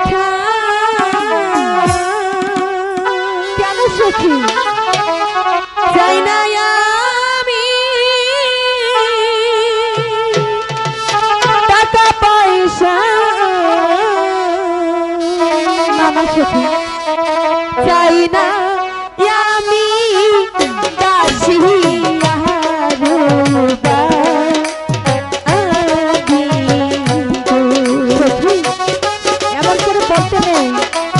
ব্যথা কেন সখী? যাই না আমি। টাকা পয়সা। মামা চাই না thank you.